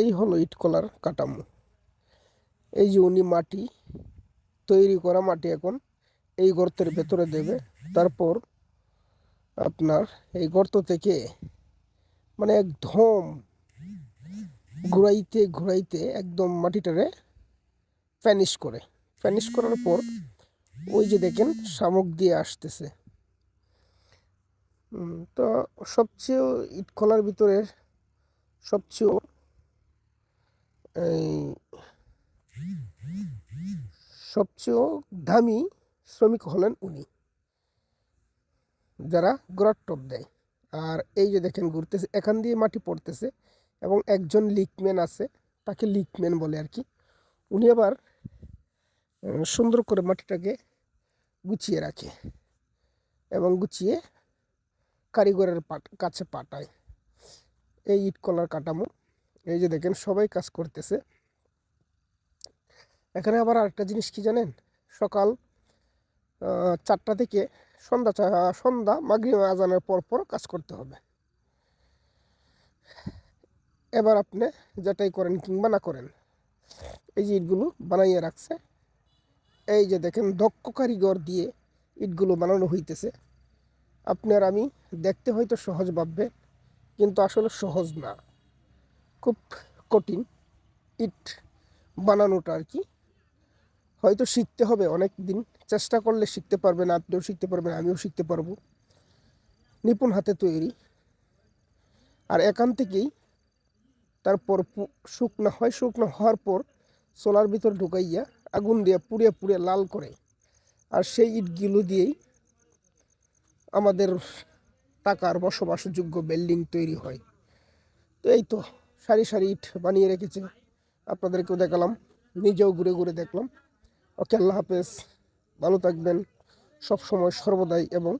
এই হলো ইটকলার কাঠামো। এই যে উনি মাটি তৈরি করা মাটি এখন, এই গর্তের ভেতরে দেবে। তারপর আপনার এই গর্ত থেকে মানে একদম ঘুরাইতে ঘুরাইতে একদম মাটিটারে ফ্যানিশ করে। ফ্যানিশ করার পর ওই যে দেখেন শামুক দিয়ে আসতেছে। তো সবচেয়ে ইট খোলার ভিতরে সবচেয়ে এই সবচেয়ে দামি শ্রমিক হলেন উনি, যারা গোড়ার টপ দেয়। আর এই যে দেখেন ঘুরতেছে, এখান দিয়ে মাটি পড়তেছে এবং একজন লিকম্যান আছে, তাকে লিকম্যান বলে আর কি। উনি আবার সুন্দর করে মাটিটাকে গুছিয়ে রাখে এবং গুছিয়ে কারিগরের কাছে পাঠায়। এই ইট কলার কাঠামো। এই যে দেখেন, সবাই কাজ করতেছে। এখানে আবার আরেকটা জিনিস কি জানেন? সকাল চারটা থেকে সন্ধ্যা সন্ধ্যা, মাগরিব, আজানের পর পর কাজ করতে হবে। এবার আপনি যেটাই করেন কিংবা না করেন, এই যে ইটগুলো বানাইয়ে রাখছে, এই যে দেখেন, দক্ষ কারিগর দিয়ে ইটগুলো বানানো হইতেছে। আপনার আমি দেখতে হয়তো সহজ ভাববে কিন্তু আসলে সহজ না। খুব কঠিন ইট বানানোটা আর কি। হয়তো শিখতে হবে অনেক দিন চেষ্টা করলে শিখতে পারবেন আপনিও শিখতে পারবেন, আমিও শিখতে পারব। নিপুণ হাতে তৈরি। আর এখান থেকেই তারপর শুকনো, হয় শুকনো হওয়ার পর সোলার ভিতর ঢুকাইয়া আগুন দিয়ে পুড়ে পুড়ে লাল করে। আর সেই ইটগুলো দিয়েই আমাদের টাকার বসবাসযোগ্য বিল্ডিং তৈরি হয়। তো এই তো। সারি সারি ইট বানিয়ে রেখেছে। আপনাদেরকেও দেখালাম, নিজেও ঘুরে ঘুরে দেখলাম। ওকে, আল্লাহ হাফেজ। ভালো থাকবেন। সব সময় সর্বদাই এবং